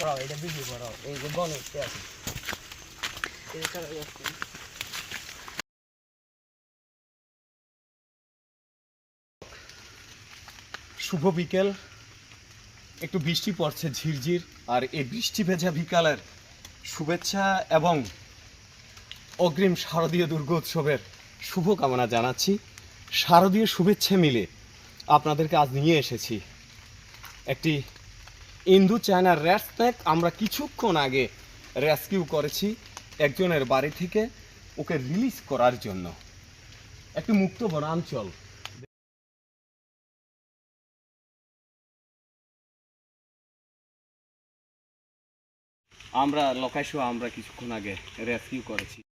করাও এটা বিক্রি করাও এই বন উঠতে আছে। শুভ বিকেল। একটু বৃষ্টি পড়ছে ঝিরঝির আর এই বৃষ্টি ভেজা বিকালের শুভেচ্ছা এবং অগ্রিম শারদীয় দুর্গোৎসবের শুভকামনা জানাচ্ছি। শারদীয় শুভেচ্ছা মিলে আপনাদেরকে আজ নিয়ে এসেছি একটি ইন্দু চায়নার র্যাট আমরা কিছুক্ষণ আগে রেস্কিউ করেছি একজনের বাড়ি থেকে ওকে রিলিজ করার জন্য। একটি মুক্ত বনাঞ্চল আমরা, লোকাইশো আমরা কিছুক্ষণ আগে রেস্কিউ করেছি।